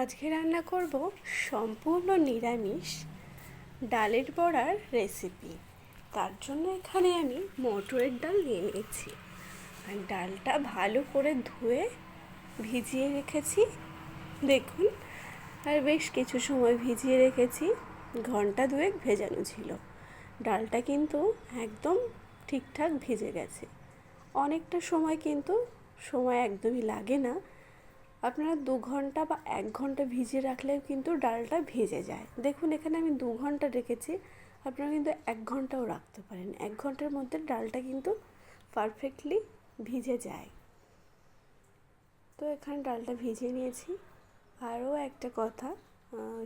আজকে রান্না করব সম্পূর্ণ নিরামিষ ডালের বড়ার রেসিপি তার জন্য এখানে আমি মটরের ডাল নিয়ে নিয়েছি। আর ডালটা ভালো করে ধুয়ে ভিজিয়ে রেখেছি। দেখুন, আর বেশ কিছু সময় ভিজিয়ে রেখেছি। ঘণ্টা দুয়েক ভেজানো ছিল। ডালটা কিন্তু একদম ঠিকঠাক ভিজে গেছে। অনেকটা সময় কিন্তু, সময় একদমই লাগে না। আপনারা দু ঘণ্টা বা এক ঘণ্টা ভিজিয়ে রাখলেও কিন্তু ডালটা ভিজে যায়। দেখুন, এখানে আমি দু ঘণ্টা রেখেছি। আপনারা কিন্তু এক ঘন্টাও রাখতে পারেন। এক ঘণ্টার মধ্যে ডালটা কিন্তু পারফেক্টলি ভিজে যায়। তো এখানে ডালটা ভিজিয়ে নিয়েছি। আরও একটা কথা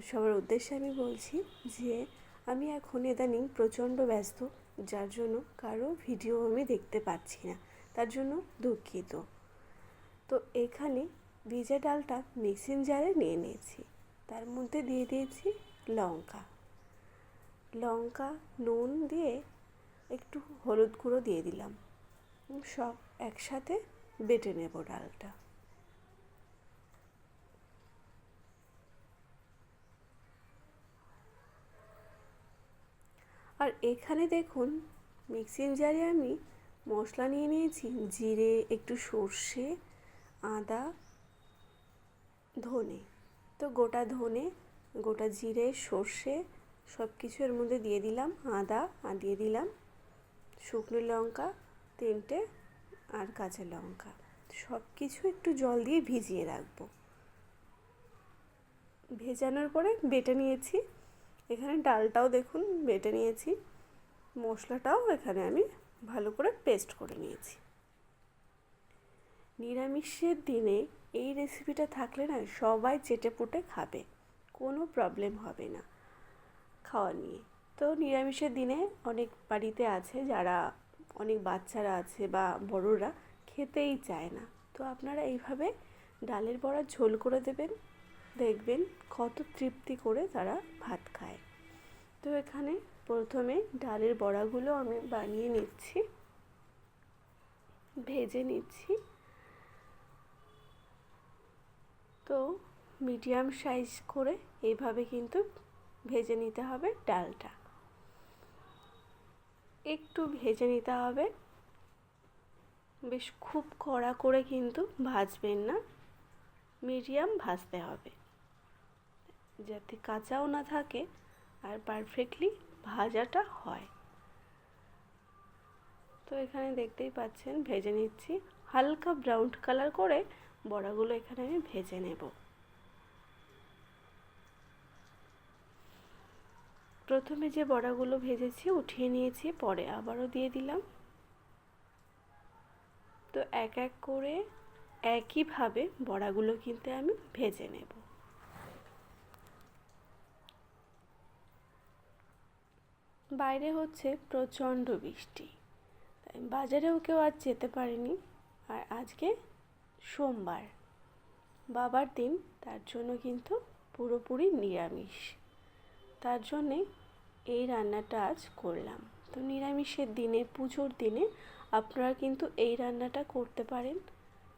সবার উদ্দেশ্যে আমি বলছি যে, আমি এখন ইদানিং প্রচণ্ড ব্যস্ত, যার জন্য কারও ভিডিও আমি দেখতে পাচ্ছি না। তার জন্য দুঃখিত। তো এখানে ভিজে ডালটা মিক্সিং জারে নিয়ে নিয়েছি। তার মধ্যে দিয়ে দিয়েছি লঙ্কা। লঙ্কা, নুন দিয়ে একটু হলুদ গুঁড়ো দিয়ে দিলাম। সব একসাথে বেটে নেব ডালটা। আর এখানে দেখুন, মিক্সিং জারে আমি মশলা নিয়ে নিয়েছি, জিরে, একটু সর্ষে, আদা ধনে। তো গোটা ধনে, গোটা জিরে, সর্ষে সব কিছু এর মধ্যে দিয়ে দিলাম। আদা আর দিয়ে দিলাম। শুকনো লঙ্কা, তিনটে, আর কাঁচা লঙ্কা। সব কিছু একটু জল দিয়ে ভিজিয়ে রাখব। ভেজানোর পরে বেটে নিয়েছি। এখানে ডালটাও দেখুন বেটে নিয়েছি। মশলাটাও এখানে আমি ভালো করে পেস্ট করে নিয়েছি। নিরামিষের দিনে এই রেসিপিটা থাকলে না সবাই চেটে পুটে খাবে। কোনো প্রবলেম হবে না খাওয়া নিয়ে। তো নিরামিষের দিনে অনেক বাড়িতে আছে যারা অনেক বাচ্চারা আছে বা বড়রা খেতেই চায় না। তো আপনারা এইভাবে ডালের বড়া ঝোল করে দেবেন, দেখবেন কত তৃপ্তি করে তারা ভাত খায়। তো এখানে প্রথমে ডালের বড়াগুলো আমি বানিয়ে নিচ্ছি, ভেজে নিচ্ছি। তো মিডিয়াম সাইজ করে এইভাবে কিন্তু ভেজে নিতে হবে ডালটা। একটু ভেজে নিতে হবে। বেশ খুব কড়া করে কিন্তু ভাজবেন না। মিডিয়াম ভাজতে হবে। যাতে কাঁচাও না থাকে আর পারফেক্টলি ভাজাটা হয়। তো এখানে দেখতেই পাচ্ছেন ভেজে নিচ্ছি। হালকা ব্রাউন কালার করে বড়াগুলো এখানে আমি ভেজে নেব। প্রথমে যে বড়াগুলো ভেজেছি উঠিয়ে নিয়েছি, পরে আবারও দিয়ে দিলাম। তো এক এক করে একইভাবে বড়াগুলো কিন্তু আমি ভেজে নেব। বাইরে হচ্ছে প্রচণ্ড বৃষ্টি। তাই বাজারেও কেউ আজ যেতে পারেনি। আর আজকে সোমবার। বাবার দিন, তার জন্য কিন্তু পুরোপুরি নিরামিষ। তার জন্যে এই রান্নাটা আজ করলাম। তো নিরামিষের দিনে, পুজোর দিনে আপনারা কিন্তু এই রান্নাটা করতে পারেন,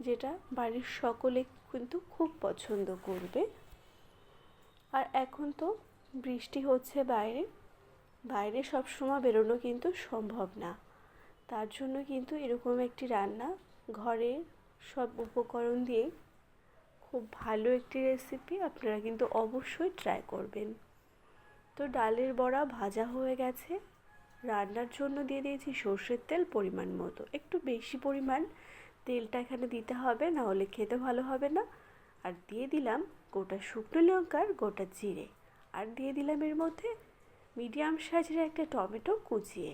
যেটা বাড়ির সকলে কিন্তু খুব পছন্দ করবে। আর এখন তো বৃষ্টি হচ্ছে বাইরে। বাইরে সবসময় বেরোনো কিন্তু সম্ভব না। তার জন্য কিন্তু এরকম একটি রান্না ঘরের সব উপকরণ দিয়ে খুব ভালো একটি রেসিপি আপনারা কিন্তু অবশ্যই ট্রাই করবেন। তো ডালের বড়া ভাজা হয়ে গেছে। রান্নার জন্য দিয়ে দিয়েছি সর্ষের তেল পরিমাণ মতো। একটু বেশি পরিমাণ তেলটা এখানে দিতে হবে, না হলে খেতে ভালো হবে না। আর দিয়ে দিলাম গোটা শুকনো লঙ্কার গোটা জিরে। আর দিয়ে দিলাম এর মধ্যে মিডিয়াম সাইজের একটা টমেটো কুচিয়ে।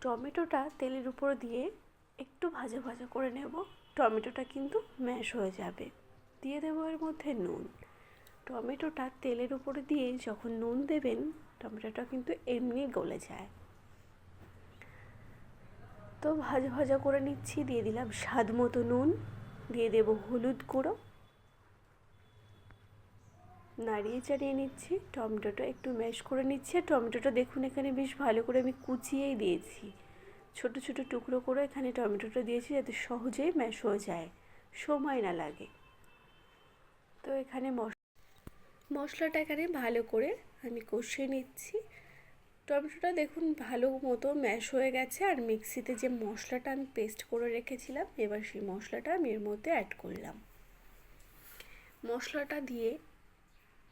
টমেটোটা তেলের উপর দিয়ে একটু ভাজা ভাজা করে নেব। টমেটোটা কিন্তু ম্যাশ হয়ে যাবে। দিয়ে দেবো এর মধ্যে নুন। টমেটোটা তেলের উপরে দিয়ে যখন নুন দেবেন, টমেটোটা কিন্তু এমনি গলে যায়। তো ভাজা ভাজা করে নিচ্ছি, দিয়ে দিলাম স্বাদ মতো নুন। দিয়ে দেবো হলুদ গুঁড়ো। নাড়িয়ে চাড়িয়ে নিচ্ছি, টমেটোটা একটু ম্যাশ করে নিচ্ছি আর টমেটোটা দেখুন এখানে বেশ ভালো করে আমি কুচিয়েই দিয়েছি। ছোট ছোট টুকরো করে এখানে টমেটোটা দিয়েছি যাতে সহজেই ম্যাশ হয়ে যায়, সময় না লাগে। তো এখানে মশ, মশলাটা এখানে ভালো করে আমি কষিয়ে নিচ্ছি। টমেটোটা দেখুন ভালো মতো ম্যাশ হয়ে গেছে আর মিক্সিতে যে মশলাটা আমি পেস্ট করে রেখেছিলাম, এবার সেই মশলাটা আমি এর মধ্যে অ্যাড করলাম। মশলাটা দিয়ে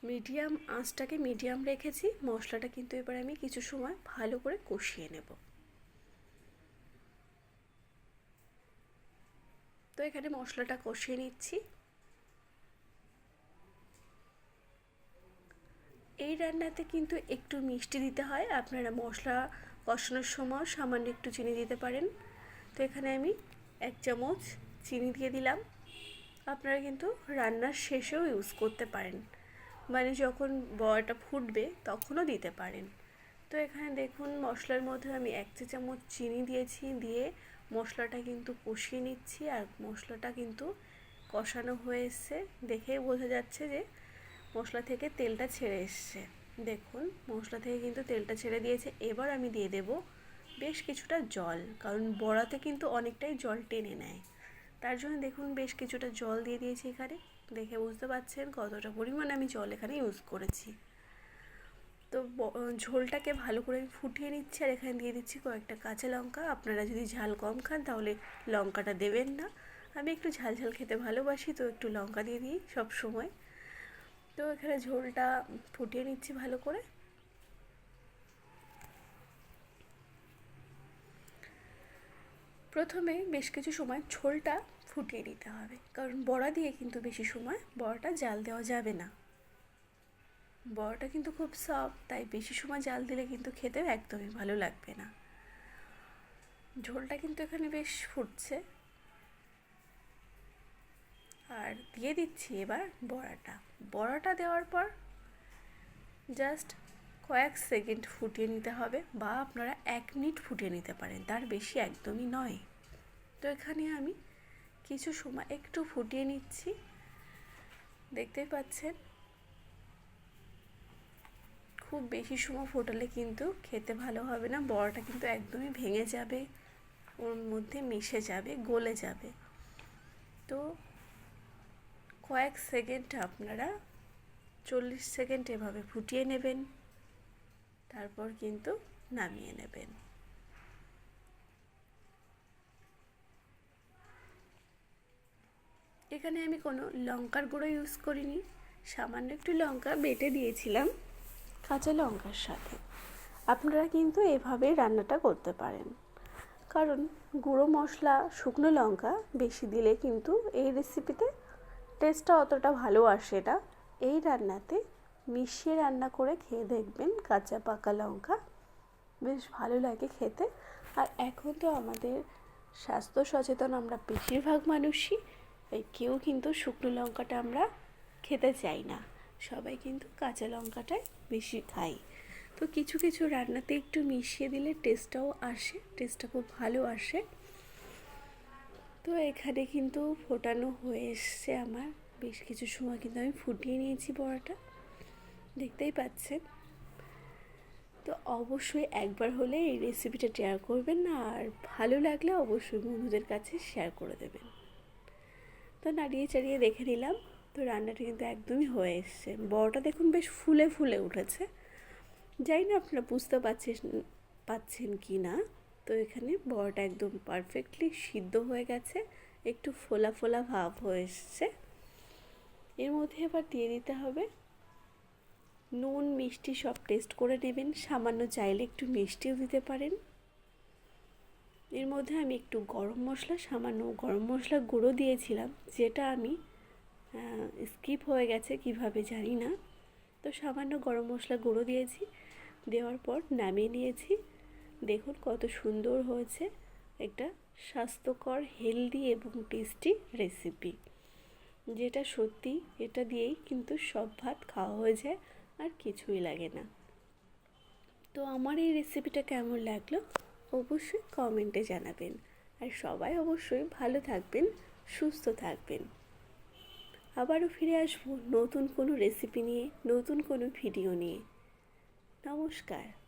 মিডিয়াম আঁচটাকে মিডিয়াম রেখেছি, মশলাটা কিন্তু এবার আমি কিছু সময় ভালো করে কষিয়ে নেব। তো এখানে মশলাটা কষিয়ে নিচ্ছি। এই রান্নাতে কিন্তু একটু মিষ্টি দিতে হয়, আপনারা মশলা কষানোর সময় সামান্য একটু চিনি দিতে পারেন। তো এখানে আমি এক চামচ চিনি দিয়ে দিলাম। আপনারা কিন্তু রান্নার শেষেও ইউজ করতে পারেন। মানে যখন বড়াটা ফুটবে তখনও দিতে পারেন। তো এখানে দেখুন, মশলার মধ্যে আমি এক চা চামচ চিনি দিয়েছি, দিয়ে মশলাটা কিন্তু কষিয়ে নিচ্ছি আর মশলাটা কিন্তু কষানো হয়ে এসছে। দেখেই বোঝা যাচ্ছে যে মশলা থেকে তেলটা ছেড়ে এসছে। দেখুন, মশলা থেকে কিন্তু তেলটা ছেড়ে দিয়েছে। এবার আমি দিয়ে দেব বেশ কিছুটা জল, কারণ বড়াতে কিন্তু অনেকটাই জল টেনে নেয়। তার জন্য দেখুন বেশ কিছুটা জল দিয়ে দিয়েছি এখানে। দেখে বুঝতে পারছেন কতটা পরিমাণ আমি জল এখানে ইউজ করেছি। তো ঝোলটাকে ভালো করে আমি ফুটিয়ে নিচ্ছি আর এখানে দিয়ে দিচ্ছি কয়েকটা কাঁচা লঙ্কা। আপনারা যদি ঝাল কম খান তাহলে লঙ্কাটা দেবেন না। আমি একটু ঝাল ঝাল খেতে ভালোবাসি, তো একটু লঙ্কা দিয়ে দিই সব সময় তো এখানে ঝোলটা ফুটিয়ে নিচ্ছি ভালো করে। প্রথমে বেশ কিছু সময় ঝোলটা ফুটিয়ে নিতে হবে। কারণ বড়া দিয়ে কিন্তু বেশি সময় বড়াটা জাল দেওয়া যাবে না। বড়াটা কিন্তু খুব সফট তাই বেশি সময় জাল দিলে কিন্তু খেতে একদমই ভালো লাগবে না। ঝোলটা কিন্তু এখানে বেশ ফুটছে। আর দিয়ে দিচ্ছি এবার বড়াটা। বড়াটা দেওয়ার পর জাস্ট কয়েক সেকেন্ড ফুটিয়ে নিতে হবে বা আপনারা এক মিনিট ফুটিয়ে নিতে পারেন, তার বেশি একদমই নয়। তো এখানে আমি কিছু সময় একটু ফুটিয়ে নিচ্ছি। দেখতেই পাচ্ছেন? খুব বেশি সময় ফোটালে কিন্তু খেতে ভালো হবে না, বড়াটা কিন্তু একদমই ভেঙে যাবে, ওর মধ্যে মিশে যাবে, গলে যাবে। তো কয়েক সেকেন্ড আপনারা চল্লিশ সেকেন্ড এভাবে ফুটিয়ে নেবেন। তারপর কিন্তু নামিয়ে নেবেন। এখানে আমি কোনো লঙ্কার গুঁড়ো ইউজ করিনি, সামান্য একটু লঙ্কা বেটে দিয়েছিলাম কাঁচা লঙ্কার সাথে। আপনারা কিন্তু এভাবে রান্নাটা করতে পারেন। কারণ গুঁড়ো মশলা, শুকনো লঙ্কা বেশি দিলে কিন্তু এই রেসিপিতে টেস্টটা অতটা ভালো আসে না। এই রান্নাতে মিশিয়ে রান্না করে খেয়ে দেখবেন কাঁচা পাকা লঙ্কা। বেশ ভালো লাগে খেতে। আর এখন তো আমাদের স্বাস্থ্য সচেতন, আমরা বেশিরভাগ মানুষই, এই কেউ কিন্তু শুকনো লঙ্কাটা আমরা খেতে চাই না। সবাই কিন্তু কাঁচা লঙ্কাটাই বেশি খাই তো কিছু কিছু রান্নাতে একটু মিশিয়ে দিলে টেস্টটাও আসে টেস্টটা খুব ভালো আসে। তো এখানে কিন্তু ফোটানো হয়ে এসছে আমার। বেশ কিছু সময় কিন্তু আমি ফুটিয়ে নিয়েছি বড়াটা। দেখতেই পাচ্ছেন। তো অবশ্যই একবার হলে এই রেসিপিটা শেয়ার করবেন আর ভালো লাগলে অবশ্যই বন্ধুদের কাছে শেয়ার করে দেবেন। তো নাড়িয়ে চাড়িয়ে দেখে নিলাম, তো রান্নাটা কিন্তু একদমই হয়ে এসছে। বড়টা দেখুন বেশ ফুলে ফুলে উঠেছে। যাই না আপনারা বুঝতে পারছেন, পাচ্ছেন কি না। তো এখানে বড়টা একদম পারফেক্টলি সিদ্ধ হয়ে গেছে, একটু ফোলা ফোলা ভাব হয়ে এসছে। এর মধ্যে এবার দিয়ে দিতে হবে নুন, মিষ্টি সব টেস্ট করে নেবেন। সামান্য চাইলে একটু মিষ্টিও দিতে পারেন। এর মধ্যে আমি একটু গরম মশলা, সামান্য গরম মশলা গুঁড়ো দিয়েছিলাম, যেটা আমি স্কিপ হয়ে গেছে কীভাবে জানি না। তো সামান্য গরম মশলা গুঁড়ো দিয়েছি। দেওয়ার পর নামিয়ে নিয়েছি। দেখুন কত সুন্দর হয়েছে একটা স্বাস্থ্যকর হেলদি এবং টেস্টি রেসিপি যেটা সত্যি, এটা দিয়েই কিন্তু সব ভাত খাওয়া হয়ে যায়। আর কিছুই লাগে না। তো আমার এই রেসিপিটা কেমন লাগল? অবশ্যই কমেন্টে জানাবেন। আর সবাই অবশ্যই ভালো থাকবেন, সুস্থ থাকবেন। আবারও ফিরে আসব নতুন কোনো রেসিপি নিয়ে, নতুন কোনো ভিডিও নিয়ে। নমস্কার।